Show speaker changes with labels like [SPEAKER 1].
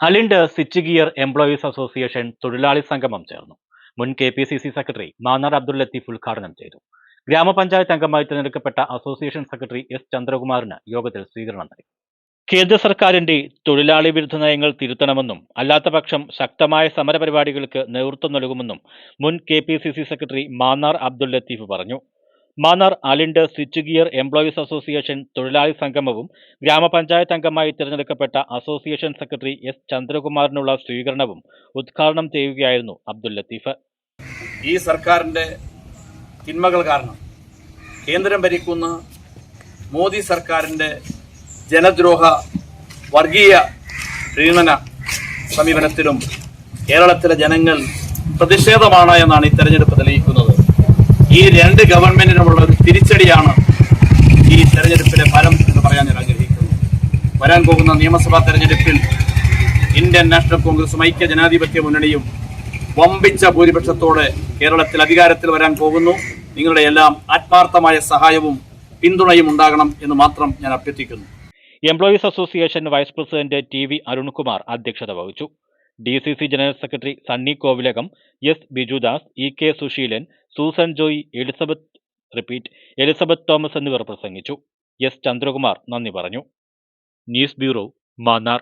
[SPEAKER 1] Alind switch gear employees association തൊഴിലാളി സംഗമം ചേർന്നു. മുൻ K P C C secretary Mannar Abdul Latheef ഉദ്ഘാടനം ചെയ്തു. ഗ്രാമപഞ്ചായത്ത് അംഗമായി തിരഞ്ഞെടുക്കപ്പെട്ട അസോസിയേഷൻ സെക്രട്ടറി എസ് ചന്ദ്രകുമാറിന് യോഗത്തിൽ സ്വീകരണം നൽകി. കേന്ദ്ര സർക്കാരിന്റെ തൊഴിലാളി വിരുദ്ധ നയങ്ങൾ തിരുത്തണമെന്നും അല്ലാത്തപക്ഷം ശക്തമായ സമരപരിപാടികൾക്ക് നേതൃത്വം നൽകുമെന്നും മുൻ K P C C secretary Mannar Abdul Latheef പറഞ്ഞു. Mannar Alind switch gear employees association തൊഴിലാളി സംഗമവും ഗ്രാമപഞ്ചായത്ത് അംഗമായി തിരഞ്ഞെടുക്കപ്പെട്ട അസോസിയേഷൻ സെക്രട്ടറി എസ് ചന്ദ്രകുമാറിനുള്ള സ്വീകരണവും ഉദ്ഘാടനം ചെയ്യുകയായിരുന്നു അബ്ദുൽ ലത്തീഫ്.
[SPEAKER 2] ഈ സർക്കാരിന്റെ തിന്മകൾ കാരണം കേന്ദ്രം ഭരിക്കുന്ന മോദി സർക്കാരിന്റെ ജനദ്രോഹ വർഗീയ പ്രീണന സമീപനത്തിലും കേരളത്തിലെ ജനങ്ങൾ പ്രതിഷേധമാണ് എന്നാണ് ഈ തെരഞ്ഞെടുപ്പ് തെളിയിക്കുന്നത്. ഈ രണ്ട് ഗവൺമെന്റിനുമുള്ള ഒരു തിരിച്ചടിയാണ് ഈ തെരഞ്ഞെടുപ്പിലെ ഫലം എന്ന് പറയാൻ ഞാൻ ആഗ്രഹിക്കുന്നു. വരാൻ പോകുന്ന നിയമസഭാ തെരഞ്ഞെടുപ്പിൽ ഇന്ത്യൻ നാഷണൽ കോൺഗ്രസും ഐക്യ ജനാധിപത്യ മുന്നണിയും വമ്പിച്ച ഭൂരിപക്ഷത്തോടെ കേരളത്തിൽ അധികാരത്തിൽ വരാൻ പോകുന്നു. നിങ്ങളുടെ എല്ലാം ആത്മാർത്ഥമായ സഹായവും പിന്തുണയും ഉണ്ടാകണം എന്ന് മാത്രം ഞാൻ അഭ്യർത്ഥിക്കുന്നു.
[SPEAKER 1] Employees association vice president T V Arunkumar അധ്യക്ഷത വഹിച്ചു. D C C general secretary Sunny Kovilakam S Bijudas E K Susheelan Susan Joy Elizabeth repeat Elizabeth Thomas എന്നിവർ പ്രസംഗിച്ചു. എസ്. ചന്ദ്രകുമാർ നന്ദി പറഞ്ഞു. News bureau Mannar.